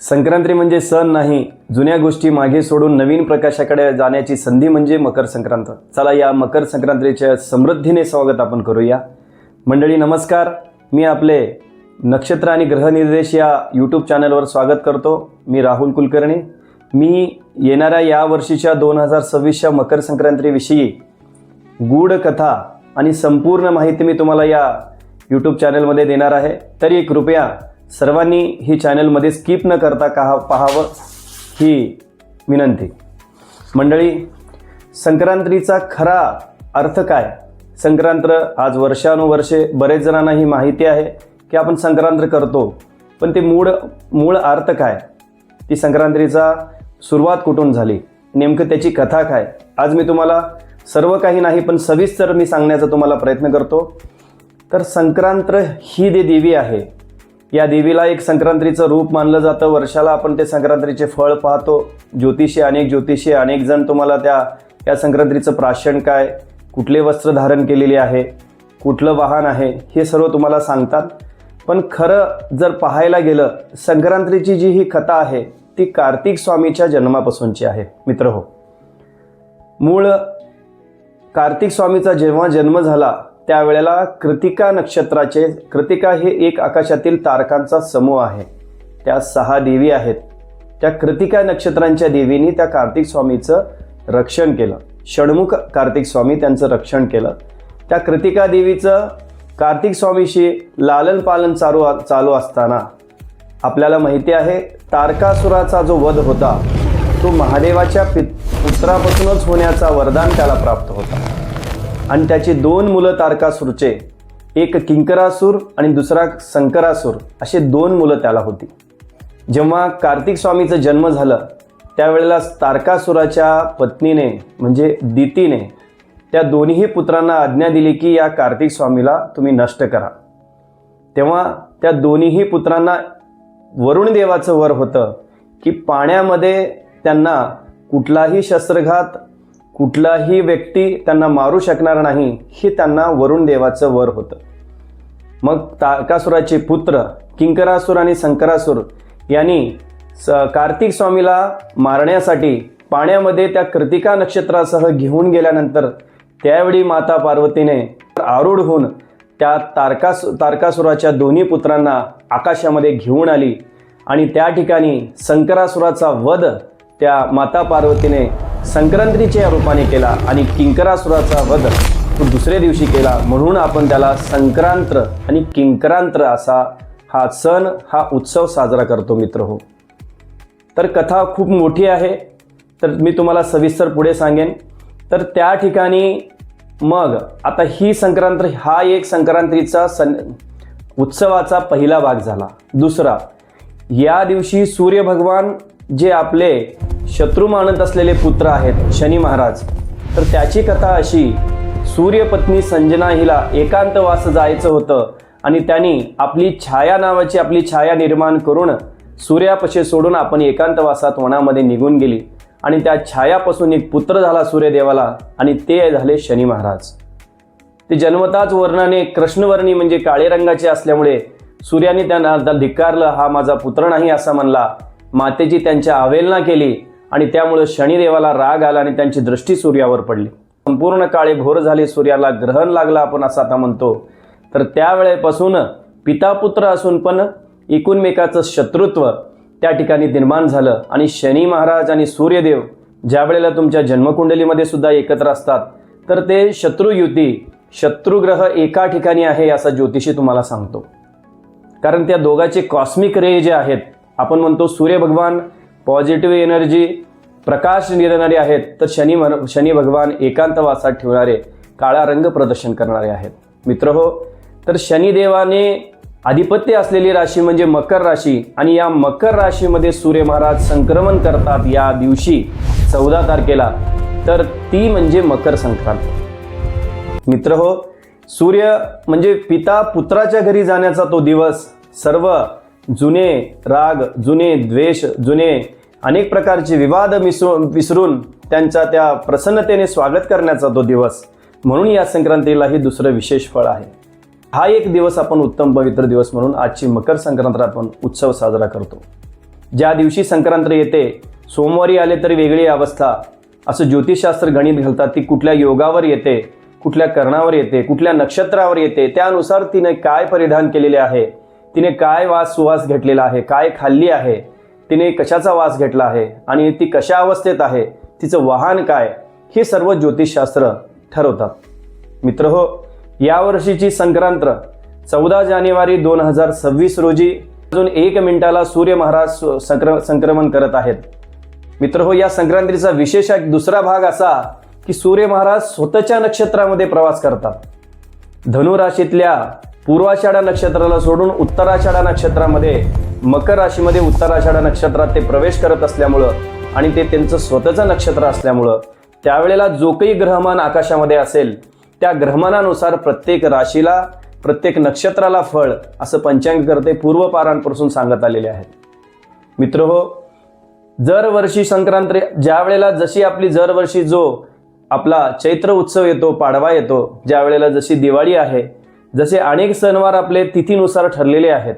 संक्रांती म्हणजे सण नाही जुन्या गोष्टी मागे सोडून नवीन प्रकाशाकडे जाण्याची संधी म्हणजे मकर संक्रांत. चला या मकर संक्रांतीच्या समृद्धीने स्वागत आपण करूया. मंडळी नमस्कार. मी आपले नक्षत्र आणि ग्रहनिर्देश या यूट्यूब चॅनलवर स्वागत करतो. मी राहुल कुलकर्णी. मी येणाऱ्या या वर्षीच्या दोन हजार सव्वीसच्या मकर संक्रांतीविषयी गूढ कथा आणि संपूर्ण माहिती मी तुम्हाला या यूट्यूब चॅनलमध्ये देणार आहे. तरी कृपया सर्वांनी ही चॅनलमध्ये स्किप न करता का पाहावं ही विनंती. मंडळी संक्रांतीचा खरा अर्थ काय? संक्रांत आज वर्षानुवर्षे बरेच जणांना ही माहिती आहे की आपण संक्रांत करतो पण ते मूळ मूळ अर्थ काय? ती संक्रांतीचा सुरुवात कुठून झाली? नेमकं त्याची कथा काय? आज मी तुम्हाला सर्व काही नाही पण सविस्तर मी सांगण्याचा तुम्हाला प्रयत्न करतो. तर संक्रांत ही दे देवी आहे या देवीला एक संक्रांतीचं रूप मानलं जातं. वर्षाला आपण ते संक्रांतीचे फळ पाहतो. ज्योतिषी अनेक ज्योतिषी अनेक जण तुम्हाला त्या या संक्रांतीचं प्राशन काय कुठले वस्त्र धारण केलेले आहे कुठलं वाहन आहे हे सर्व तुम्हाला सांगतात. पण खरं जर पाहायला गेलं संक्रांतीची जी ही कथा आहे ती कार्तिक स्वामीच्या जन्मापासूनची आहे. मित्र हो. मूळ कार्तिक स्वामीचा जेव्हा जन्म झाला त्यावेळेला कृतिका नक्षत्राचे कृतिका हे एक आकाशातील तारकांचा समूह आहे. त्या सहा देवी आहेत. त्या कृतिका नक्षत्रांच्या देवींनी त्या कार्तिक स्वामीचं रक्षण केलं. षण्मुख कार्तिक स्वामी त्यांचं रक्षण केलं. त्या कृतिका देवीचं कार्तिक स्वामीशी लालन पालन चालू चालू असताना आपल्याला माहिती आहे तारकासुराचा जो वध होता तो महादेवाच्या पित पुत्रापासूनच होण्याचा वरदान त्याला प्राप्त होता. आणि त्याची दोन मुलं तारकासूरचे. एक किंकरासूर आणि दुसरा शंकरासूर असे दोन मुलं त्याला होती. जेव्हा कार्तिक स्वामीचं जन्म झालं त्यावेळेला तारकासुराच्या पत्नीने म्हणजे दितीने त्या दोन्ही पुत्रांना आज्ञा दिली की या कार्तिक स्वामीला तुम्ही नष्ट करा. तेव्हा त्या दोन्हीही पुत्रांना वरुण देवाचं वर होतं की पाण्यामध्ये त्यांना कुठलाही शस्त्रघात कुठलाही व्यक्ती त्यांना मारू शकणार नाही हे त्यांना वरुण देवाचं वर होतं. मग तारकासुराचे पुत्र किंकरासूर आणि शंकरासूर यांनी स कार्तिक स्वामीला मारण्यासाठी पाण्यामध्ये त्या कृतिका नक्षत्रासह घेऊन गेल्यानंतर त्यावेळी माता पार्वतीने आरूढ होऊन त्या तारकास तारकासुराच्या दोन्ही पुत्रांना आकाशामध्ये घेऊन आली आणि त्या ठिकाणी शंकरासुराचा वध त्या माता पार्वतीने संक्रांतीच्या रूपाने केला आणि किंकरासुराचा वध तो दुसऱ्या दिवशी केला म्हणून आपण त्याला संक्रांत आणि किंकरांत असा हा सण हा उत्सव साजरा करतो मित्र हो. तर कथा खूप मोठी आहे. तर मी तुम्हाला सविस्तर पुढे सांगेन. तर त्या ठिकाणी मग आता ही संक्रांत हा एक संक्रांतीचा सण उत्सवाचा पहिला भाग झाला. दुसरा या दिवशी सूर्य भगवान जे आपले शत्रू मानत असलेले पुत्र आहेत शनी महाराज. तर त्याची कथा अशी सूर्यपत्नी संजना हिला एकांतवास जायचं होतं आणि त्यांनी आपली छाया नावाची आपली छाया निर्माण करून सूर्यापाशी सोडून आपण एकांतवासात वनामध्ये निघून गेली आणि त्या छायापासून एक पुत्र झाला सूर्यदेवाला आणि ते झाले शनी महाराज. ते जन्मताच वर्णाने कृष्णवर्णी म्हणजे काळे रंगाचे असल्यामुळे सूर्याने त्यांना धिक्कारलं हा माझा पुत्र नाही असा म्हणला. मातेची त्यांच्या अवेलना केली आणि त्यामुळे शनिदेवाला राग आला आणि त्यांची दृष्टी सूर्यावर पडली. संपूर्ण काळे भोर झाले सूर्याला ग्रहण लागला आपण असं आता म्हणतो. तर त्यावेळेपासून पितापुत्र असून पण एकूणमेकाचं शत्रुत्व त्या ठिकाणी निर्माण झालं. आणि शनी महाराज आणि सूर्यदेव ज्या वेळेला तुमच्या जन्मकुंडलीमध्ये सुद्धा एकत्र असतात तर ते शत्रुयुती शत्रुग्रह एका ठिकाणी आहे असा ज्योतिषी तुम्हाला सांगतो. कारण त्या दोघाचे कॉस्मिक रे जे आहेत आपण म्हणतो सूर्य भगवान पॉझिटिव्ह एनर्जी प्रकाश निरणारे आहेत तर शनी मन- शनी भगवान एकांतवासात ठेवणारे काळा रंग प्रदर्शन करणारे आहेत. मित्र हो तर शनिदेवाने आधिपत्य असलेली राशी म्हणजे मकर राशी आणि या मकर राशीमध्ये सूर्य महाराज संक्रमण करतात या दिवशी चौदा तारखेला तर ती म्हणजे मकर संक्रांत. मित्र हो सूर्य म्हणजे पिता पुत्राच्या घरी जाण्याचा तो दिवस सर्व जुने राग जुने द्वेष जुने अनेक प्रकारचे विवाद मिसळून विसरून त्यांच्या त्या प्रसन्नतेने स्वागत करण्याचा तो दिवस. म्हणून या संक्रांतीलाही दुसरं विशेष फळ आहे. हा एक दिवस आपण उत्तम पवित्र दिवस म्हणून आजची मकर संक्रांत आपण उत्सव साजरा करतो. ज्या दिवशी संक्रांत येते सोमवारी आले तरी वेगळी अवस्था. असं ज्योतिषशास्त्र गणित घालतात ती कुठल्या योगावर येते कुठल्या कर्णावर येते कुठल्या नक्षत्रावर येते त्यानुसार तिने काय परिधान केलेले आहे. तिने काय वास सुवास घेतलेला आहे? काय खाल्ली आहे? तिने कशाचा वास घेतला आहे? आणि ती कशा अवस्थेत आहे? तिचं वाहन काय? हे सर्व ज्योतिषशास्त्र ठरवतात. मित्र हो यावर्षीची संक्रांत चौदा जानेवारी दोन हजार सव्वीस रोजी अजून एक मिनिटाला सूर्य महाराज संक्र संक्रमण करत आहेत. मित्र हो या संक्रांतीचा विशेष एक दुसरा भाग असा की सूर्य महाराज स्वतःच्या नक्षत्रामध्ये प्रवास करतात. धनुराशीतल्या पूर्वाषाढा नक्षत्राला सोडून उत्तराषाढा नक्षत्रामध्ये मकर राशीमध्ये उत्तराषाढा नक्षत्रात ते प्रवेश करत असल्यामुळं आणि ते त्यांचं स्वतःचं नक्षत्र असल्यामुळं त्यावेळेला जो काही ग्रहमान आकाशामध्ये असेल त्या ग्रहमानानुसार प्रत्येक राशीला प्रत्येक नक्षत्राला फळ असं पंचांगकर्ते पूर्वपारांपासून सांगत आलेले आहेत. मित्र हो दरवर्षी संक्रांत ज्या वेळेला जशी आपली दरवर्षी जो आपला चैत्र उत्सव येतो पाडवा येतो ज्या वेळेला जशी दिवाळी आहे जसे अनेक सणवार आपले तिथीनुसार ठरलेले आहेत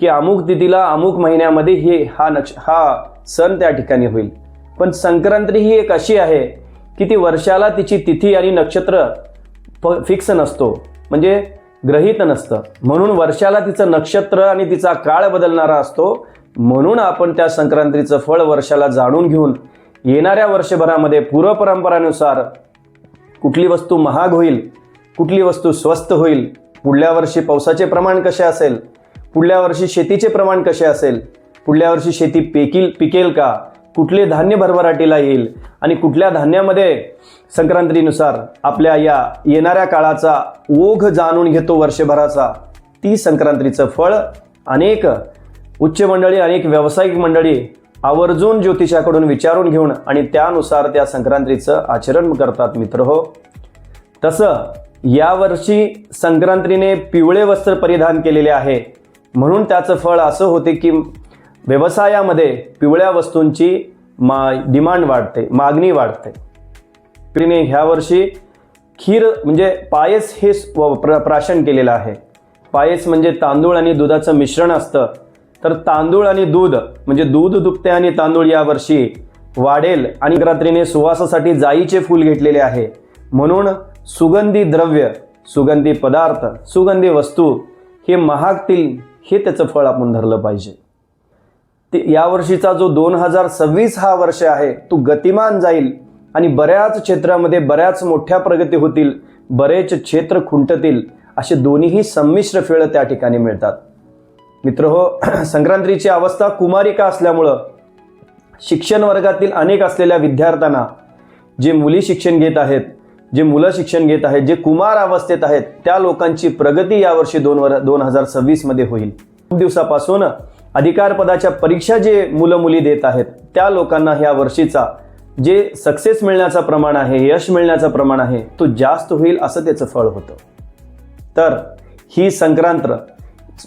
की अमुक तिथीला अमुक महिन्यामध्ये हे हा नक्ष हा सण त्या ठिकाणी होईल. पण संक्रांती ही एक अशी आहे की ती वर्षाला तिची तिथी आणि नक्षत्र फिक्स नसतो. म्हणजे ग्रहित नसतं. म्हणून वर्षाला तिचं नक्षत्र आणि तिचा काळ बदलणारा असतो. म्हणून आपण त्या संक्रांतीचं फळ वर्षाला जाणून घेऊन येणाऱ्या वर्षभरामध्ये पूर्वपरंपरानुसार कुठली वस्तू महाग होईल कुठली वस्तू स्वस्त होईल? पुढल्या वर्षी पावसाचे प्रमाण कसे असेल? पुढल्या वर्षी शेतीचे प्रमाण कसे असेल? पुढल्या वर्षी शेती पेकील पिकेल का? कुठले धान्य भरभराटीला येईल? आणि कुठल्या धान्यामध्ये? संक्रांतीनुसार आपल्या या येणाऱ्या काळाचा ओघ जाणून घेतो वर्षभराचा. ती संक्रांतीचं फळ अनेक उच्च मंडळी अनेक व्यावसायिक मंडळी आवर्जून ज्योतिषाकडून विचारून घेऊन आणि त्यानुसार त्या संक्रांतीचं आचरण करतात मित्र हो. तसं यावर्षी संक्रांतीने पिवळे वस्त्र परिधान केलेले आहे. म्हणून त्याचं फळ असं होते की व्यवसायामध्ये पिवळ्या वस्तूंची मा डिमांड वाढते मागणी वाढते. तिने ह्या वर्षी खीर म्हणजे पायस हे प्र प्राशन केलेलं आहे. पायस म्हणजे तांदूळ आणि दुधाचं मिश्रण असतं. तर तांदूळ आणि दूध म्हणजे दूध दुपते आणि तांदूळ यावर्षी वाढेल आणि रात्रीने सुवासासाठी जाईचे फूल घेतलेले आहे. म्हणून सुगंधी द्रव्य सुगंधी पदार्थ सुगंधी वस्तू हे महागतील हे त्याचं फळ आपण धरलं पाहिजे. ते यावर्षीचा जो दोन हजार सव्वीस हा वर्ष आहे तो गतिमान जाईल आणि बऱ्याच क्षेत्रामध्ये बऱ्याच मोठ्या प्रगती होतील बरेच क्षेत्र खुंटतील असे दोन्हीही संमिश्र फेळ त्या ठिकाणी मिळतात. मित्र हो संक्रांतीची अवस्था कुमारिका असल्यामुळं शिक्षण वर्गातील अनेक असलेल्या विद्यार्थ्यांना जे मुली शिक्षण घेत आहेत जे मुलं शिक्षण घेत आहेत जे कुमार अवस्थेत आहेत त्या लोकांची प्रगती यावर्षी दोन वर दोन हजार सव्वीसमध्ये होईल. खूप दिवसापासून अधिकार पदाच्या परीक्षा जे मुलं मुली देत आहेत त्या लोकांना ह्या वर्षीचा जे सक्सेस मिळण्याचं प्रमाण आहे यश मिळण्याचं प्रमाण आहे तो जास्त होईल असं त्याचं फळ होतं. तर ही संक्रांत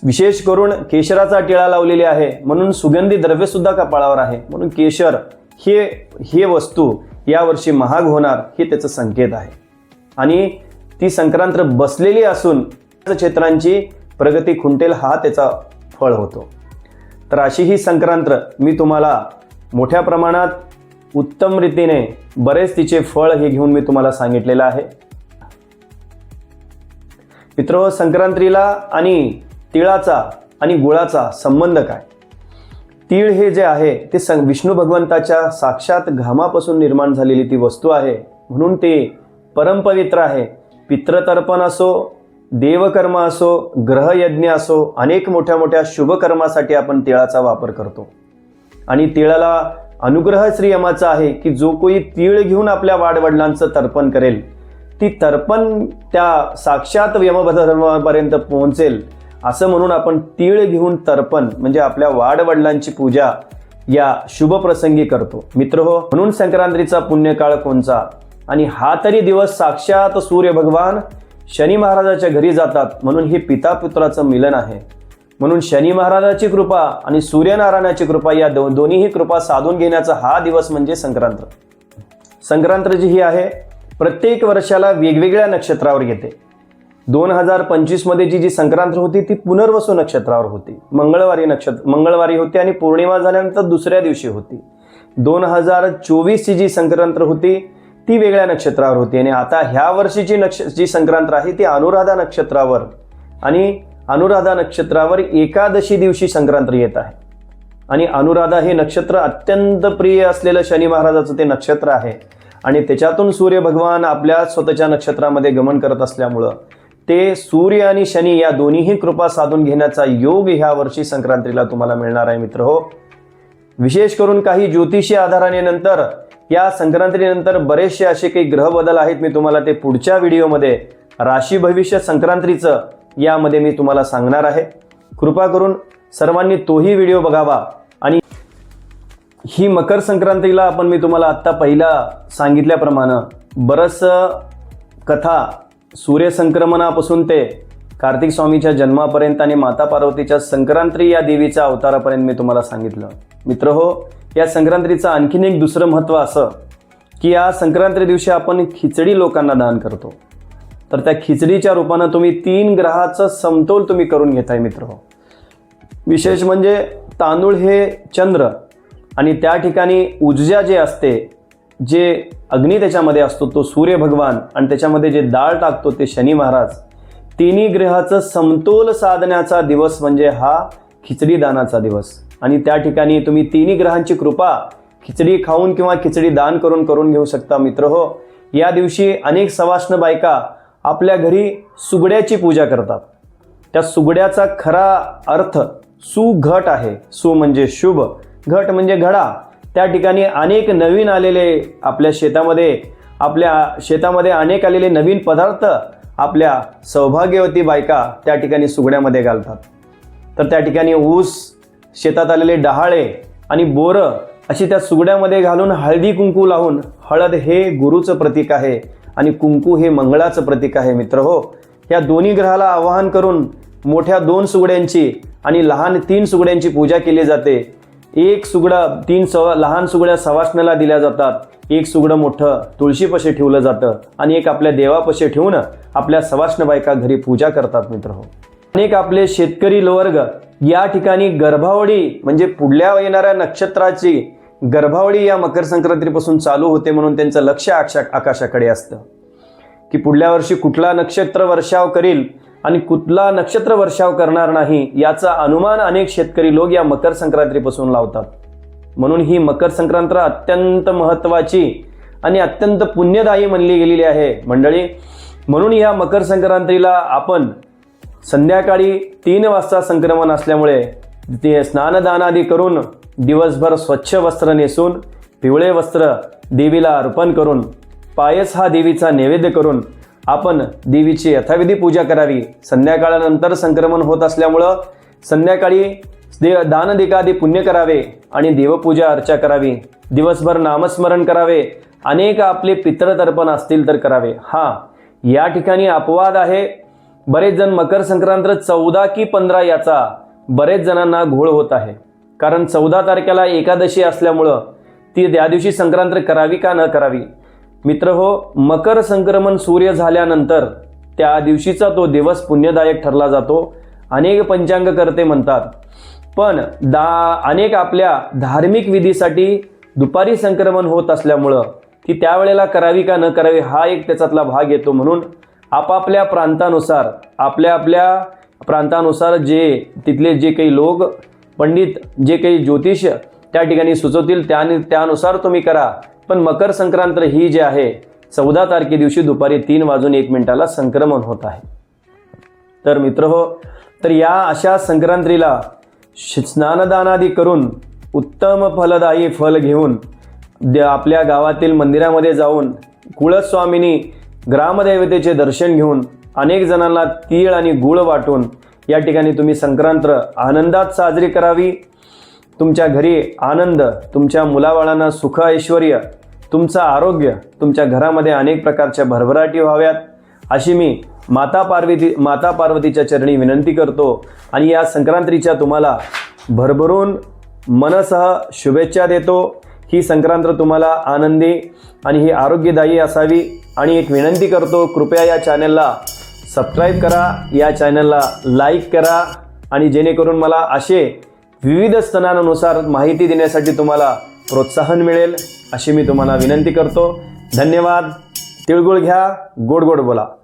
विशेष करून केशराचा टिळा लावलेली आहे म्हणून सुगंधी द्रव्यसुद्धा कपाळावर आहे म्हणून केशर हे हे वस्तू यावर्षी महाग होणार हे त्याचं संकेत आहे. आणि ती संक्रांत बसलेली असून क्षेत्रांची प्रगती खुंटेल हा त्याचा फळ होतो. तर अशी ही संक्रांत मी तुम्हाला मोठ्या प्रमाणात उत्तम रीतीने बरेच तिचे फळ हे घेऊन मी तुम्हाला सांगितलेलं आहे. मित्र संक्रांतीला आणि तिळाचा आणि गुळाचा संबंध काय? तीळ हे जे आहे ते संग विष्णू भगवंताच्या साक्षात घामापासून निर्माण झालेली ती वस्तू आहे. म्हणून ते परमपवित्र आहे. पित्रतर्पण असो देवकर्म असो ग्रहयज्ञ असो अनेक मोठ्या मोठ्या शुभकर्मासाठी आपण तिळाचा वापर करतो. आणि तिळाला अनुग्रह श्रीयमाचा आहे की जो कोणी तीळ घेऊन आपल्या वाडवडिलांचं तर्पण करेल ती तर्पण त्या साक्षात यमधर्मापर्यंत पोहोचेल. असं म्हणून आपण तीळ घेऊन तर्पण म्हणजे आपल्या वाडवडिलांची पूजा या शुभ प्रसंगी करतो. मित्र हो म्हणून संक्रांतीचा पुण्यकाळ कोणचा आणि हा तरी दिवस साक्षात सूर्य भगवान शनी महाराजाच्या घरी जातात म्हणून हे पिता पुत्राचं मिलन आहे. म्हणून शनी महाराजाची कृपा आणि सूर्यनारायणाची कृपा या दो दोन्हीही कृपा साधून घेण्याचा हा दिवस म्हणजे संक्रांत. संक्रांत जी ही आहे प्रत्येक वर्षाला वेगवेगळ्या नक्षत्रावर येते दोन हजार पंचवीसमध्ये जी जी संक्रांत होती ती पुनर्वसू नक्षत्रावर होती. मंगळवारी नक्षत्र मंगळवारी होती आणि पौर्णिमा झाल्यानंतर दुसऱ्या दिवशी होती. दोन हजार चोवीसची जी संक्रांत होती ती वेगळ्या नक्षत्रावर होती आणि आता ह्या वर्षीची नक्ष जी संक्रांत आहे ती अनुराधा नक्षत्रावर आणि अनुराधा नक्षत्रावर एकादशी दिवशी संक्रांत येत आहे. आणि अनुराधा हे नक्षत्र अत्यंत प्रिय असलेलं शनी महाराजाचं ते नक्षत्र आहे. आणि त्याच्यातून सूर्य भगवान आपल्या स्वतःच्या नक्षत्रामध्ये गमन करत असल्यामुळं ते सूर्य आणि शनी या दोन्हीही कृपा साधून घेण्याचा योग ह्या वर्षी संक्रांतीला तुम्हाला मिळणार आहे मित्र. हो. विशेष करून काही ज्योतिषी आधाराने नंतर या संक्रांतीनंतर बरेचसे असे काही ग्रह बदल आहेत मी तुम्हाला ते पुढच्या व्हिडिओमध्ये राशी भविष्य संक्रांतीचं यामध्ये मी तुम्हाला सांगणार आहे. कृपा करून सर्वांनी तोही व्हिडिओ बघावा. आणि ही मकर संक्रांतीला आपण मी तुम्हाला आत्ता पहिला सांगितल्याप्रमाणे बरंच कथा सूर्यसंक्रमणापासून ते कार्तिक स्वामीच्या जन्मापर्यंत आणि माता पार्वतीच्या संक्रांती या देवीच्या अवतारापर्यंत मी तुम्हाला सांगितलं. मित्र हो या संक्रांतीचं आणखीन एक दुसरं महत्त्व असं की या संक्रांती दिवशी आपण खिचडी लोकांना दान करतो. तर त्या खिचडीच्या रूपानं तुम्ही तीन ग्रहाचं समतोल तुम्ही करून घेताय मित्र हो. विशेष म्हणजे तांदूळ हे चंद्र आणि त्या ठिकाणी ऊर्जा जे असते जे अग्नी त्याच्यामध्ये असतो तो सूर्य भगवान आणि त्याच्यामध्ये जे डाळ टाकतो ते शनी महाराज तिन्ही ग्रहाचं समतोल साधण्याचा दिवस म्हणजे हा खिचडी दानाचा दिवस. आणि त्या ठिकाणी तुम्ही तिन्ही ग्रहांची कृपा खिचडी खाऊन किंवा खिचडी दान करून करून घेऊ शकता मित्र हो. या दिवशी अनेक सवाष्ण बायका आपल्या घरी सुगड्याची पूजा करतात. त्या सुगड्याचा खरा अर्थ सुघट आहे. सु म्हणजे शुभ घट म्हणजे घडा. त्या ठिकाणी अनेक नवीन आलेले आपल्या शेतामध्ये आपल्या शेतामध्ये अनेक आलेले नवीन पदार्थ आपल्या सौभाग्यवती बायका त्या ठिकाणी सुगड्यामध्ये घालतात. तर त्या ठिकाणी ऊस शेतात आलेले डहाळे आणि बोरं अशी त्या सुगड्यामध्ये घालून हळदी कुंकू लावून हळद हे गुरुचं प्रतीक आहे आणि कुंकू हे मंगळाचं प्रतीक आहे मित्र हो. या दोन्ही ग्रहाला आवाहन करून मोठ्या दोन सुगड्यांची आणि लहान तीन सुगड्यांची पूजा केली जाते. एक सुगडा तीन सव लहान सुगड्या सवासण्याला दिल्या जातात. एक सुगडं मोठं तुळशीपाशी ठेवलं जातं आणि एक आपल्या देवापाशी ठेवून आपल्या सवाष्ण बायका घरी पूजा करतात मित्र हो. अनेक आपले शेतकरी वर्ग या ठिकाणी गर्भावडी म्हणजे पुढल्या येणाऱ्या नक्षत्राची गर्भावडी या मकर संक्रांतीपासून चालू होते म्हणून त्यांचं लक्ष आकाशाकडे असतं. की पुढल्या वर्षी कुठला नक्षत्र वर्षाव करील आणि कुठला नक्षत्र वर्षाव करणार नाही याचा अनुमान अनेक शेतकरी लोक या मकर संक्रांतीपासून लावतात. म्हणून ही मकर संक्रांत अत्यंत महत्त्वाची आणि अत्यंत पुण्यदायी म्हणली गेलेली आहे. मंडळी म्हणून या मकर संक्रांतीला आपण संध्याकाळी तीन वाजता संक्रमण असल्यामुळे ते स्नानदानादी करून दिवसभर स्वच्छ वस्त्र नेसून पिवळे वस्त्र देवीला अर्पण करून पायस हा देवीचा नैवेद्य करून आपण देवीची यथाविधी पूजा करावी. संध्याकाळानंतर संक्रमण होत असल्यामुळं संध्याकाळी दे दानदिकादी पुण्य करावे आणि देवपूजा अर्चा करावी. दिवसभर नामस्मरण करावे. अनेक आपले पितृतर्पण असतील तर करावे. हा या ठिकाणी अपवाद आहे. बरेच जण मकर संक्रांत चौदा की पंधरा याचा बरेच जणांना घोळ होत आहे. कारण चौदा तारखेला एकादशी असल्यामुळं ती त्या दिवशी संक्रांत करावी का न करावी? मित्र हो मकर संक्रमण सूर्य झाल्यानंतर त्या दिवशीचा तो दिवस पुण्यदायक ठरला जातो. अनेक पंचांगकर्ते म्हणतात पण दा अनेक आपल्या धार्मिक विधीसाठी दुपारी संक्रमण होत असल्यामुळं ती त्यावेळेला करावी का न करावी हा एक त्याच्यातला भाग येतो म्हणून आपापल्या प्रांतानुसार आपल्या आपल्या प्रांतानुसार जे तिथले जे काही लोक पंडित जे काही ज्योतिष त्या ठिकाणी सुचवतील त्या त्यानुसार तुम्ही करा. पण मकर संक्रांत ही जी आहे चौदा तारखे दिवशी दुपारी तीन वाजून एक मिनिटाला संक्रमण होत आहे. तर मित्र हो तर या अशा संक्रांतीला स्नानदानादी करून उत्तम फलदायी फल घेऊन द- आपल्या गावातील मंदिरामध्ये जाऊन कुळस्वामिनी ग्रामदैवतेचे दर्शन घेऊन अनेक जणांना तीळ आणि गुळ वाटून या ठिकाणी तुम्ही संक्रांत आनंदात साजरी करावी. तुमच्या घरी आनंद तुमच्या मुलाबाळांना सुख ऐश्वर तुमचं आरोग्य तुमच्या घरामध्ये अनेक प्रकारच्या भरभराटी व्हाव्यात अशी मी माता पार्वती माता पार्वतीच्या चरणी विनंती करतो. आणि या संक्रांतीच्या तुम्हाला भरभरून मनसह शुभेच्छा देतो. ही संक्रांत तुम्हाला आनंदी आणि ही आरोग्यदायी असावी. आणि एक विनंती करतो कृपया या चॅनलला सबस्क्राईब करा या चॅनलला लाईक करा आणि जेणेकरून मला असे विविध स्तनानुसार माहिती देण्यासाठी तुम्हाला प्रोत्साहन मिळेल अशी मी तुम्हाला विनंती करतो. धन्यवाद. तिळगुळ घ्या. गोड गोड बोला.